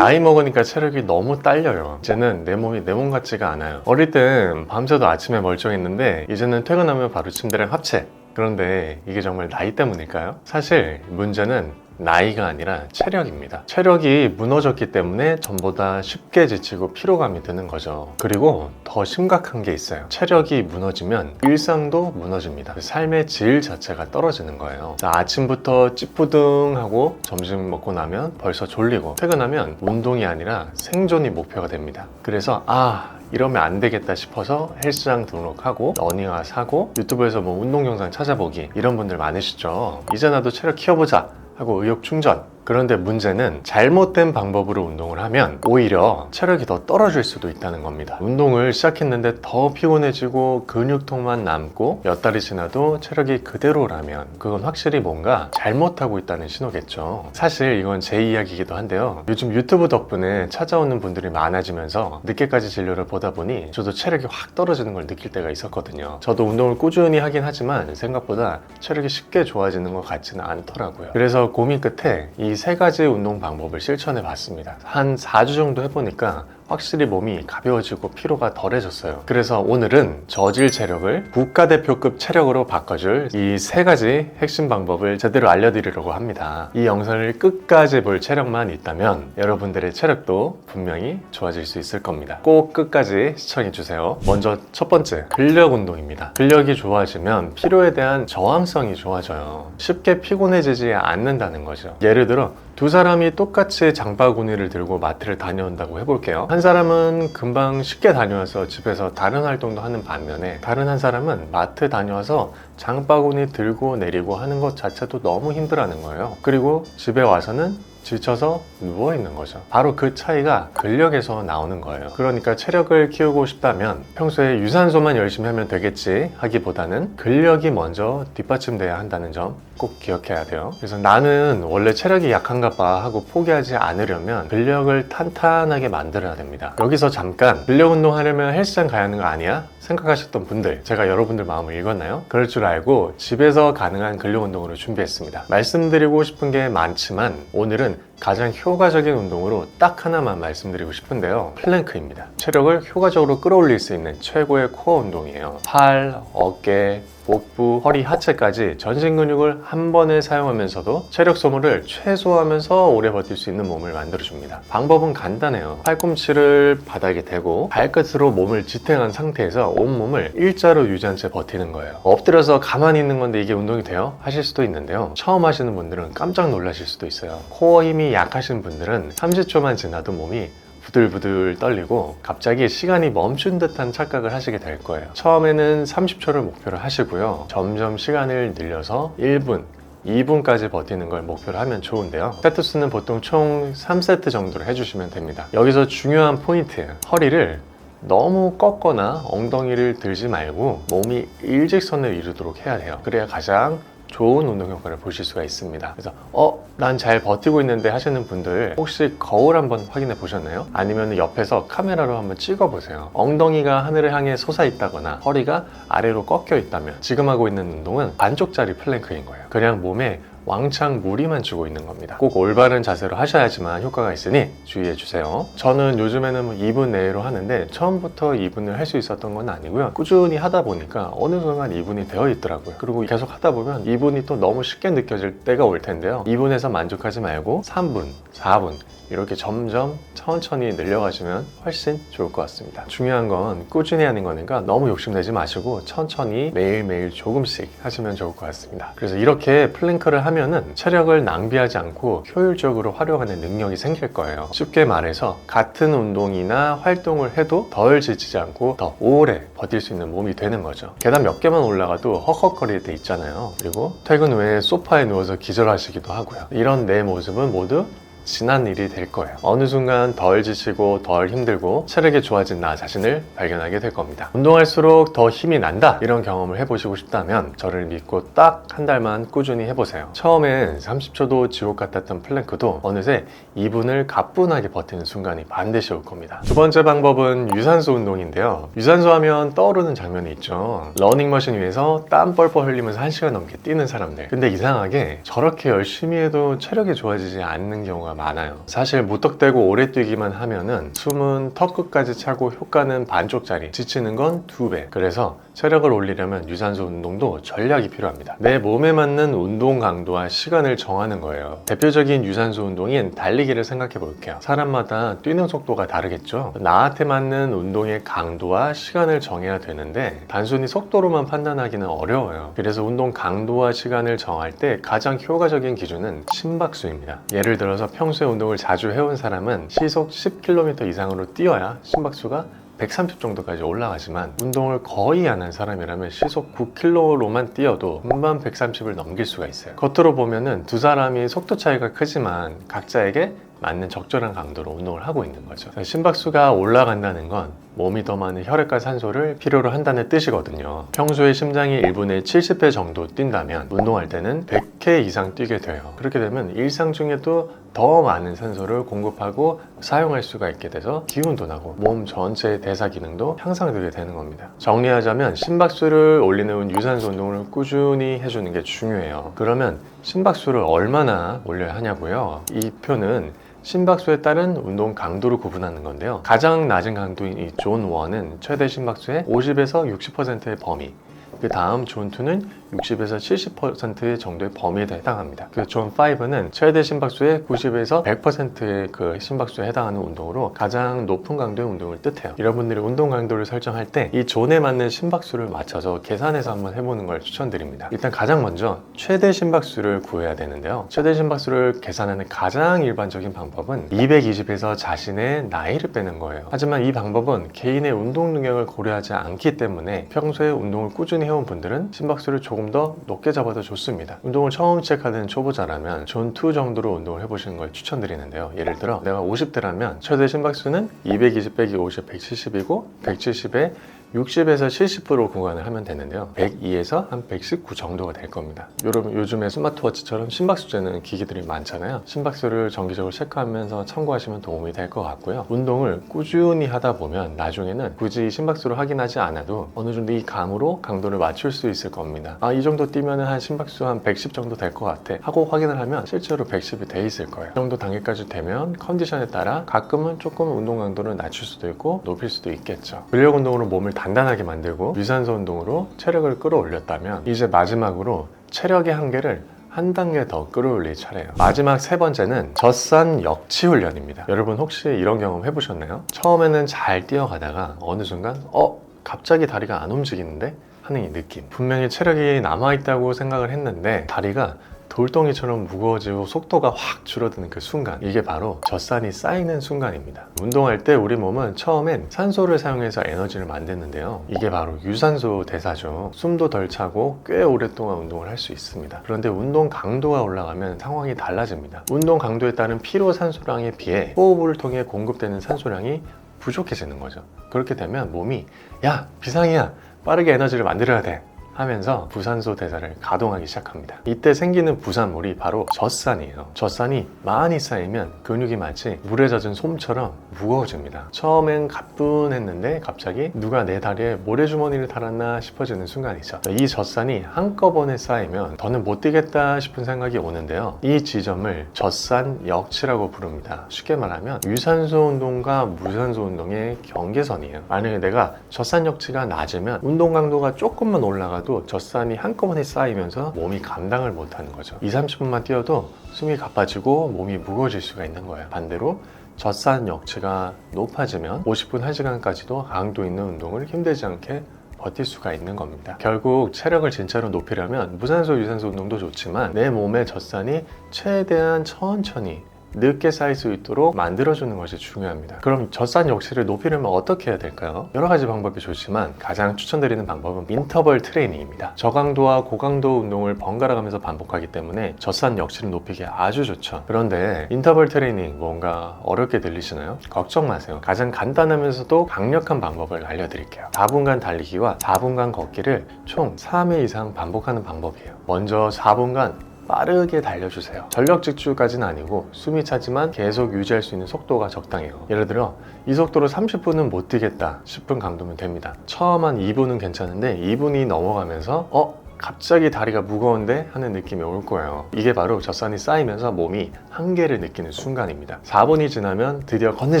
나이 먹으니까 체력이 너무 딸려요. 이제는 내 몸이 내 몸 같지가 않아요. 어릴 땐 밤새도 아침에 멀쩡했는데 이제는 퇴근하면 바로 침대랑 합체. 그런데 이게 정말 나이 때문일까요? 사실 문제는 나이가 아니라 체력입니다. 체력이 무너졌기 때문에 전보다 쉽게 지치고 피로감이 드는 거죠. 그리고 더 심각한 게 있어요. 체력이 무너지면 일상도 무너집니다. 삶의 질 자체가 떨어지는 거예요. 자, 아침부터 찌뿌둥하고 점심 먹고 나면 벌써 졸리고 퇴근하면 운동이 아니라 생존이 목표가 됩니다. 그래서 아 이러면 안 되겠다 싶어서 헬스장 등록하고 러닝화 사고 유튜브에서 뭐 운동 영상 찾아보기 이런 분들 많으시죠. 이제 나도 체력 키워보자 하고 의욕 충전. 그런데 문제는 잘못된 방법으로 운동을 하면 오히려 체력이 더 떨어질 수도 있다는 겁니다. 운동을 시작했는데 더 피곤해지고 근육통만 남고 몇 달이 지나도 체력이 그대로라면 그건 확실히 뭔가 잘못하고 있다는 신호겠죠. 사실 이건 제 이야기이기도 한데요. 요즘 유튜브 덕분에 찾아오는 분들이 많아지면서 늦게까지 진료를 보다 보니 저도 체력이 확 떨어지는 걸 느낄 때가 있었거든요. 저도 운동을 꾸준히 하긴 하지만 생각보다 체력이 쉽게 좋아지는 것 같지는 않더라고요. 그래서 고민 끝에 이세 가지 운동 방법을 실천해 봤습니다. 한 4주 정도 해보니까 확실히 몸이 가벼워지고 피로가 덜해졌어요. 그래서 오늘은 저질 체력을 국가대표급 체력으로 바꿔줄 이 세 가지 핵심 방법을 제대로 알려드리려고 합니다. 이 영상을 끝까지 볼 체력만 있다면 여러분들의 체력도 분명히 좋아질 수 있을 겁니다. 꼭 끝까지 시청해주세요. 먼저 첫 번째, 근력 운동입니다. 근력이 좋아지면 피로에 대한 저항성이 좋아져요. 쉽게 피곤해지지 않는다는 거죠. 예를 들어 두 사람이 똑같이 장바구니를 들고 마트를 다녀온다고 해볼게요. 한 사람은 금방 쉽게 다녀와서 집에서 다른 활동도 하는 반면에 다른 한 사람은 마트 다녀와서 장바구니 들고 내리고 하는 것 자체도 너무 힘들어하는 거예요. 그리고 집에 와서는 지쳐서 누워 있는 거죠. 바로 그 차이가 근력에서 나오는 거예요. 그러니까 체력을 키우고 싶다면 평소에 유산소만 열심히 하면 되겠지 하기보다는 근력이 먼저 뒷받침돼야 한다는 점 꼭 기억해야 돼요. 그래서 나는 원래 체력이 약한가 봐 하고 포기하지 않으려면 근력을 탄탄하게 만들어야 됩니다. 여기서 잠깐 근력 운동 하려면 헬스장 가야 하는 거 아니야? 생각하셨던 분들 제가 여러분들 마음을 읽었나요? 그럴 줄 알고 집에서 가능한 근력 운동으로 준비했습니다. 말씀드리고 싶은 게 많지만 오늘은 Nein, 가장 효과적인 운동으로 딱 하나만 말씀드리고 싶은데요. 플랭크입니다. 체력을 효과적으로 끌어올릴 수 있는 최고의 코어 운동이에요. 팔, 어깨, 복부, 허리, 하체까지 전신 근육을 한 번에 사용하면서도 체력 소모를 최소화하면서 오래 버틸 수 있는 몸을 만들어줍니다. 방법은 간단해요. 팔꿈치를 바닥에 대고 발끝으로 몸을 지탱한 상태에서 온몸을 일자로 유지한 채 버티는 거예요. 엎드려서 가만히 있는 건데 이게 운동이 돼요? 하실 수도 있는데요. 처음 하시는 분들은 깜짝 놀라실 수도 있어요. 코어 힘이 약하신 분들은 30초만 지나도 몸이 부들부들 떨리고 갑자기 시간이 멈춘 듯한 착각을 하시게 될 거예요. 처음에는 30초를 목표로 하시고요. 점점 시간을 늘려서 1분, 2분까지 버티는 걸 목표로 하면 좋은데요. 세트 수는 보통 총 3세트 정도로 해주시면 됩니다. 여기서 중요한 포인트예요. 허리를 너무 꺾거나 엉덩이를 들지 말고 몸이 일직선을 이루도록 해야 돼요. 그래야 가장 좋은 운동 효과를 보실 수가 있습니다. 그래서 어, 난 잘 버티고 있는데 하시는 분들 혹시 거울 한번 확인해 보셨나요? 아니면 옆에서 카메라로 한번 찍어 보세요. 엉덩이가 하늘을 향해 솟아 있다거나 허리가 아래로 꺾여 있다면 지금 하고 있는 운동은 반쪽짜리 플랭크인 거예요. 그냥 몸에 왕창 무리만 주고 있는 겁니다. 꼭 올바른 자세로 하셔야지만 효과가 있으니 주의해 주세요. 저는 요즘에는 뭐 2분 내로 하는데 처음부터 2분을 할 수 있었던 건 아니고요. 꾸준히 하다 보니까 어느 순간 2분이 되어 있더라고요. 그리고 계속 하다 보면 2분이 또 너무 쉽게 느껴질 때가 올 텐데요. 2분에서 만족하지 말고 3분, 4분 이렇게 점점 천천히 늘려가시면 훨씬 좋을 것 같습니다. 중요한 건 꾸준히 하는 거니까 너무 욕심내지 마시고 천천히 매일매일 조금씩 하시면 좋을 것 같습니다. 그래서 이렇게 플랭크를 하면은 체력을 낭비하지 않고 효율적으로 활용하는 능력이 생길 거예요. 쉽게 말해서 같은 운동이나 활동을 해도 덜 지치지 않고 더 오래 버틸 수 있는 몸이 되는 거죠. 계단 몇 개만 올라가도 헉헉거릴 때 있잖아요. 그리고 퇴근 후에 소파에 누워서 기절하시기도 하고요. 이런 내 모습은 모두 지난 일이 될 거예요. 어느 순간 덜 지치고 덜 힘들고 체력이 좋아진 나 자신을 발견하게 될 겁니다. 운동할수록 더 힘이 난다 이런 경험을 해보시고 싶다면 저를 믿고 딱 한 달만 꾸준히 해보세요. 처음엔 30초도 지옥 같았던 플랭크도 어느새 2분을 가뿐하게 버티는 순간이 반드시 올 겁니다. 두 번째 방법은 유산소 운동인데요. 유산소 하면 떠오르는 장면이 있죠. 러닝머신 위에서 땀 뻘뻘 흘리면서 1시간 넘게 뛰는 사람들. 근데 이상하게 저렇게 열심히 해도 체력이 좋아지지 않는 경우가 많아요. 사실 무턱대고 오래 뛰기만 하면은 숨은 턱 끝까지 차고 효과는 반쪽짜리, 지치는 건 두 배. 그래서 체력을 올리려면 유산소 운동도 전략이 필요합니다. 내 몸에 맞는 운동 강도와 시간을 정하는 거예요. 대표적인 유산소 운동인 달리기를 생각해 볼게요. 사람마다 뛰는 속도가 다르겠죠. 나한테 맞는 운동의 강도와 시간을 정해야 되는데 단순히 속도로만 판단하기는 어려워요. 그래서 운동 강도와 시간을 정할 때 가장 효과적인 기준은 심박수입니다. 예를 들어서 평소에 운동을 자주 해온 사람은 시속 10km 이상으로 뛰어야 심박수가 130 정도까지 올라가지만 운동을 거의 안 한 사람이라면 시속 9km로만 뛰어도 금방 130을 넘길 수가 있어요. 겉으로 보면은 두 사람이 속도 차이가 크지만 각자에게 맞는 적절한 강도로 운동을 하고 있는 거죠. 심박수가 올라간다는 건 몸이 더 많은 혈액과 산소를 필요로 한다는 뜻이거든요. 평소에 심장이 1분에 70회 정도 뛴다면 운동할 때는 100회 이상 뛰게 돼요. 그렇게 되면 일상 중에도 더 많은 산소를 공급하고 사용할 수가 있게 돼서 기운도 나고 몸 전체의 대사 기능도 향상되게 되는 겁니다. 정리하자면 심박수를 올리는 유산소 운동을 꾸준히 해주는 게 중요해요. 그러면 심박수를 얼마나 올려야 하냐고요? 이 표는 심박수에 따른 운동 강도를 구분하는 건데요. 가장 낮은 강도인 이존 1은 최대 심박수의 50에서 60%의 범위, 그 다음 존 2는 60에서 70% 정도의 범위에 해당합니다. 그존 5는 최대 심박수의 90에서 100%의 그 심박수에 해당하는 운동으로 가장 높은 강도의 운동을 뜻해요. 여러분들이 운동 강도를 설정할 때 이 존에 맞는 심박수를 맞춰서 계산해서 한번 해보는 걸 추천드립니다. 일단 가장 먼저 최대 심박수를 구해야 되는데요. 최대 심박수를 계산하는 가장 일반적인 방법은 220에서 자신의 나이를 빼는 거예요. 하지만 이 방법은 개인의 운동 능력을 고려하지 않기 때문에 평소에 운동을 꾸준히 해온 분들은 심박수를 조금 더 높게 잡아도 좋습니다. 운동을 처음 시작하는 초보자라면 존2 정도로 운동을 해보시는 걸 추천드리는데요. 예를 들어 내가 50대라면 최대 심박수는 220 빼기 50, 170이고 170에 60에서 70% 구간을 하면 되는데요. 102에서 한 119 정도가 될 겁니다. 여러분 요즘에 스마트워치처럼 심박수 재는 기기들이 많잖아요. 심박수를 정기적으로 체크하면서 참고하시면 도움이 될 것 같고요. 운동을 꾸준히 하다 보면 나중에는 굳이 심박수를 확인하지 않아도 어느 정도 이 감으로 강도를 맞출 수 있을 겁니다. 아, 이 정도 뛰면 한 심박수 한 110 정도 될 것 같아. 하고 확인을 하면 실제로 110이 돼 있을 거예요. 이 정도 단계까지 되면 컨디션에 따라 가끔은 조금 운동 강도를 낮출 수도 있고 높일 수도 있겠죠. 근력 운동으로 몸을 단단하게 만들고 유산소 운동으로 체력을 끌어올렸다면 이제 마지막으로 체력의 한계를 한 단계 더 끌어올릴 차례예요. 마지막 세 번째는 젖산 역치 훈련입니다. 여러분 혹시 이런 경험 해보셨나요? 처음에는 잘 뛰어가다가 어느 순간 어 갑자기 다리가 안 움직이는데 하는 이 느낌. 분명히 체력이 남아있다고 생각을 했는데 다리가 돌덩이처럼 무거워지고 속도가 확 줄어드는 그 순간 이게 바로 젖산이 쌓이는 순간입니다. 운동할 때 우리 몸은 처음엔 산소를 사용해서 에너지를 만드는데요. 이게 바로 유산소 대사죠. 숨도 덜 차고 꽤 오랫동안 운동을 할 수 있습니다. 그런데 운동 강도가 올라가면 상황이 달라집니다. 운동 강도에 따른 피로 산소량에 비해 호흡을 통해 공급되는 산소량이 부족해지는 거죠. 그렇게 되면 몸이 야 비상이야. 빠르게 에너지를 만들어야 돼 하면서 부산소 대사를 가동하기 시작합니다. 이때 생기는 부산물이 바로 젖산이에요. 젖산이 많이 쌓이면 근육이 마치 물에 젖은 솜처럼 무거워집니다. 처음엔 가뿐했는데 갑자기 누가 내 다리에 모래주머니를 달았나 싶어지는 순간이죠. 이 젖산이 한꺼번에 쌓이면 더는 못 뛰겠다 싶은 생각이 오는데요. 이 지점을 젖산 역치라고 부릅니다. 쉽게 말하면 유산소 운동과 무산소 운동의 경계선이에요. 만약에 내가 젖산 역치가 낮으면 운동 강도가 조금만 올라가도 젖산이 한꺼번에 쌓이면서 몸이 감당을 못하는 거죠. 2, 30분만 뛰어도 숨이 가빠지고 몸이 무거워질 수가 있는 거예요. 반대로 젖산 역치가 높아지면 50분, 1시간까지도 강도 있는 운동을 힘들지 않게 버틸 수가 있는 겁니다. 결국 체력을 진짜로 높이려면 무산소, 유산소 운동도 좋지만 내 몸의 젖산이 최대한 천천히 늦게 쌓일 수 있도록 만들어주는 것이 중요합니다. 그럼 젖산 역치를 높이려면 어떻게 해야 될까요? 여러 가지 방법이 좋지만 가장 추천드리는 방법은 인터벌 트레이닝입니다. 저강도와 고강도 운동을 번갈아 가면서 반복하기 때문에 젖산 역치를 높이기 아주 좋죠. 그런데 인터벌 트레이닝 뭔가 어렵게 들리시나요? 걱정 마세요. 가장 간단하면서도 강력한 방법을 알려드릴게요. 4분간 달리기와 4분간 걷기를 총 3회 이상 반복하는 방법이에요. 먼저 4분간 빠르게 달려주세요. 전력 직주까지는 아니고 숨이 차지만 계속 유지할 수 있는 속도가 적당해요. 예를 들어 이 속도로 30분은 못 뛰겠다 싶은 강도면 됩니다. 처음 한 2분은 괜찮은데 2분이 넘어가면서 어? 갑자기 다리가 무거운데 하는 느낌이 올 거예요. 이게 바로 젖산이 쌓이면서 몸이 한계를 느끼는 순간입니다. 4분이 지나면 드디어 걷는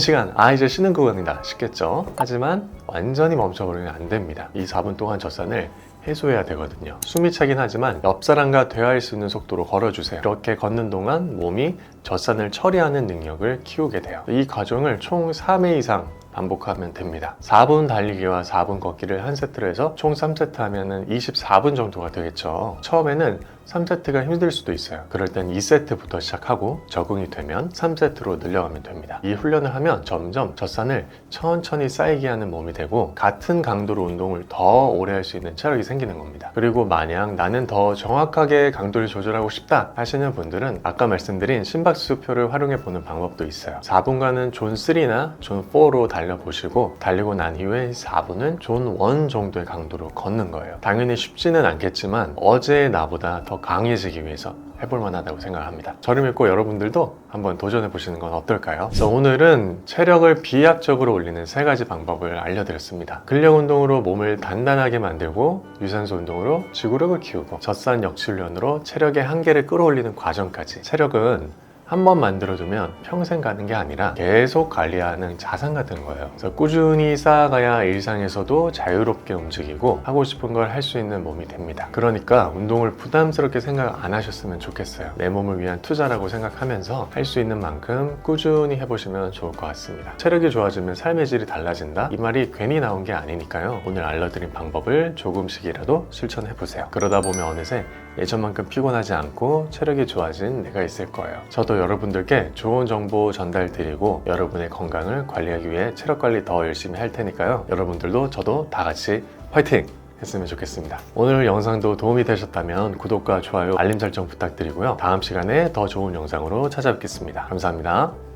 시간, 아 이제 쉬는 구간이다 싶겠죠. 하지만 완전히 멈춰버리면 안 됩니다. 이 4분 동안 젖산을 해소해야 되거든요. 숨이 차긴 하지만 옆 사람과 대화할 수 있는 속도로 걸어주세요. 이렇게 걷는 동안 몸이 젖산을 처리하는 능력을 키우게 돼요. 이 과정을 총 3회 이상 반복하면 됩니다. 4분 달리기와 4분 걷기를 한 세트로 해서 총 3세트 하면 은 24분 정도가 되겠죠. 처음에는 3세트가 힘들 수도 있어요. 그럴 땐 2세트부터 시작하고 적응이 되면 3세트로 늘려가면 됩니다. 이 훈련을 하면 점점 젖산을 천천히 쌓이게 하는 몸이 되고 같은 강도로 운동을 더 오래 할 수 있는 체력이 생기는 겁니다. 그리고 만약 나는 더 정확하게 강도를 조절하고 싶다 하시는 분들은 아까 말씀드린 심박수표를 활용해 보는 방법도 있어요. 4분간은 존 3나 존 4로 달려보시고 달리고 난 이후에 4분은 존 1 정도의 강도로 걷는 거예요. 당연히 쉽지는 않겠지만 어제의 나보다 더 강해지기 위해서 해볼 만하다고 생각합니다. 저를 믿고 여러분들도 한번 도전해 보시는 건 어떨까요? 그래서 오늘은 체력을 비약적으로 올리는 세 가지 방법을 알려드렸습니다. 근력 운동으로 몸을 단단하게 만들고 유산소 운동으로 지구력을 키우고 젖산 역출련으로 체력의 한계를 끌어올리는 과정까지 체력은 한 번 만들어두면 평생 가는 게 아니라 계속 관리하는 자산 같은 거예요. 그래서 꾸준히 쌓아가야 일상에서도 자유롭게 움직이고 하고 싶은 걸 할 수 있는 몸이 됩니다. 그러니까 운동을 부담스럽게 생각 안 하셨으면 좋겠어요. 내 몸을 위한 투자라고 생각하면서 할 수 있는 만큼 꾸준히 해보시면 좋을 것 같습니다. 체력이 좋아지면 삶의 질이 달라진다? 이 말이 괜히 나온 게 아니니까요. 오늘 알려드린 방법을 조금씩이라도 실천해보세요. 그러다 보면 어느새 예전만큼 피곤하지 않고 체력이 좋아진 내가 있을 거예요. 저도 여러분들께 좋은 정보 전달 드리고 여러분의 건강을 관리하기 위해 체력 관리 더 열심히 할 테니까요. 여러분들도 저도 다 같이 화이팅! 했으면 좋겠습니다. 오늘 영상도 도움이 되셨다면 구독과 좋아요, 알림 설정 부탁드리고요. 다음 시간에 더 좋은 영상으로 찾아뵙겠습니다. 감사합니다.